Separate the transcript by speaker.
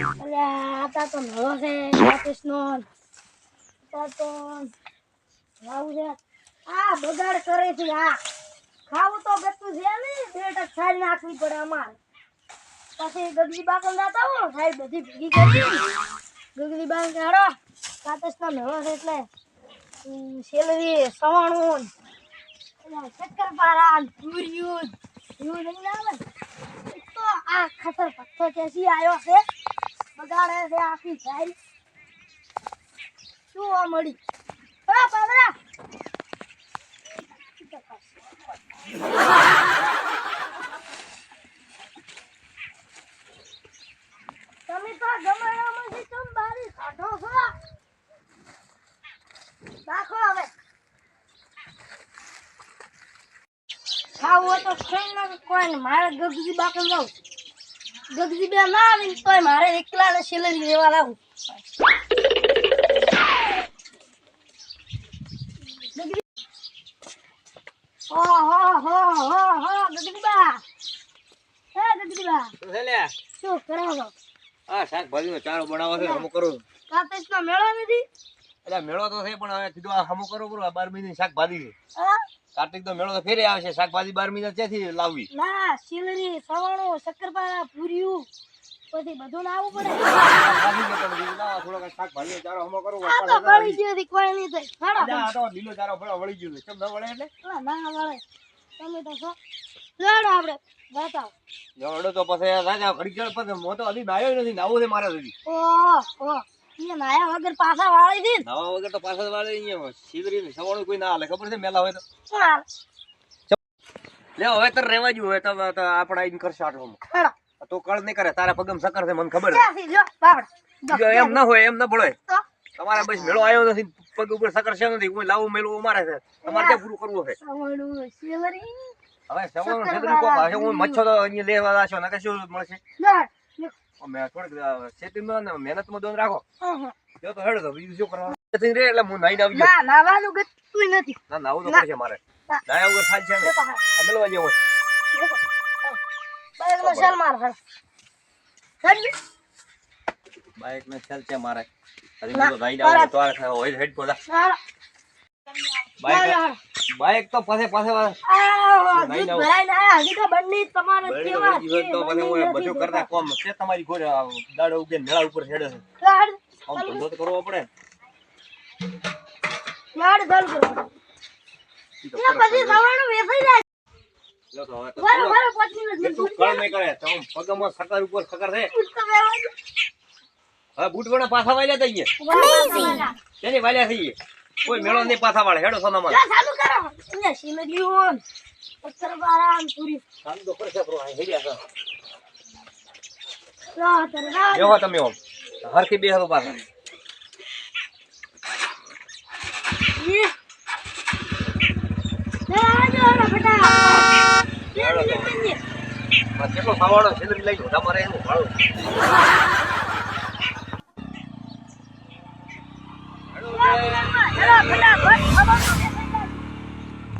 Speaker 1: આતા તો નવો છે રાકેશનો આતા તો લાવું છે આ બગાડ કરે છે, આ. ખાવું તો ગતું છે ને બેટ છાડી નાખવી પડે અમારે. પછી ગગલી બાકલ જાતા હો, સાહેબ બધી ભેગી કરી. ગગલી બાકલ કાઢો. રાકેશનો નવો છે એટલે સેલરી સવાણું. શક્કરપારા પૂર્યું એવું નહીં આવે તો આ ખતર પથ્થર કેસી આવ્યો છે? બગાડે છે આખી જાય શું મળી? પડા પાદરા તમે તો ગમાડામાંથી તમ બારી કાઢો રાખો હવે. ખાવું તો ખાઈ કોઈ ને મારે ગગજી બાકી જાઉં ગગજી બે ના આવી તો મારે એકલા ને સેલરી લેવા લાવું મેળો
Speaker 2: તો છે પણ હવે કીધું આ હમું કરો બાર મહિનાની શાકભાજી છે કાર્તિક તો મેળો તો ફેરે આવે છે. શાકભાજી બારમી ત્યાંથી લાવવી.
Speaker 1: ના સીલરી સવાણો શક્કરપારા પૂર્યું પછી બધું લાવવું પડે.
Speaker 2: થોડોક શાકભાજીનો ચારો હમો કરું
Speaker 1: આ તો બળી ગયો કોઈ નહીં થાય
Speaker 2: ના તો લીલો ચારો ફળો વળી ગયો કેમ ન વળે એટલે?
Speaker 1: ના ના વળે. તમે તો છો. લાડો આપણે. બતાવ.
Speaker 2: જોડો તો પછી રાજા ઘડી ચાલ પછી મો તો હજી નાયો નથી નાવું છે મારે સુધી.
Speaker 1: ઓહ ઓહ. નાયા વગર પાછા વાળી દી
Speaker 2: નાવા વગર તો પાછળ વાળે અહીંયા શિવરી સવાણું કોઈ ના હાલે ખબર છે? મેલા હોય તો. લે હવે તો રેવા જ્યું હવે તો તો આપણે કરશે આટલું તો કળ નહીં કરે તારા પગમ સકર છે મને ખબર છે.
Speaker 1: ક્યાંથી લ્યો બાપડે
Speaker 2: જો એમ ના હોય એમ ના પડે તમારે બસ મેળો આવ્યો નથી પગ ઉપર સકર છે નથી કોઈ લાવું મેળવું અમારે છે. તમારે ક્યાં પૂરું કરવું છે. હવે હશે હું મચ્છો તો અહીંયા લેવા છો નકર શું મળશે? થોડીક ખેતીમાં ને મહેનતમાં દોન રાખો.
Speaker 1: હં, હં.
Speaker 2: જો તો હેડો તો બીજું શું કરવાનું? રે એટલે હું આવી
Speaker 1: ના નાવાનું ગતું નથી.
Speaker 2: ના નાવું તો પડશે મારે. નાયા વગર થાય છે જેવો.
Speaker 1: માર
Speaker 2: બાઈક ને સેલ છે મારે. હજી તો નાઈને આવું તો આ હોય હેડ પોતા બાઈક. બાઈક તો પાસે પાસે.
Speaker 1: હજી તો બંને તમારે કેવા
Speaker 2: તો
Speaker 1: છે,
Speaker 2: તો
Speaker 1: મને
Speaker 2: હું બધું કરતા કોમ છે તમારી ઘોડે દાડો ઉગે મેળા ઉપર હેડે છે. આમ ધંધો તો કરવો પડે.
Speaker 1: લાડ ચાલુ કરો. એ પછી. સવારનું વેફાઈ જાય.
Speaker 2: લો તો હવે કળ કરે. તો પગમાં સકર ઉપર સકર છે. બૂટ પાછા વાલ્યા
Speaker 1: વાહ.
Speaker 2: તેની વાલ્યા થઈ કોઈ મેળો નહીં પાછા વાળે હેડો સોના
Speaker 1: માં ચાલુ કરો. અહીંયા ઓન પથ્થર બારામ પૂરી.
Speaker 2: કામ તો પ્રો અહીં હેડ્યા છે
Speaker 1: રાહ
Speaker 2: તમે ઓમ હરખી પાછા.
Speaker 1: જલ્દી, જલ્દી.
Speaker 2: આ કેટલો સાવાડો છેલ્લી લઈ લો તમારે એનું ભાડું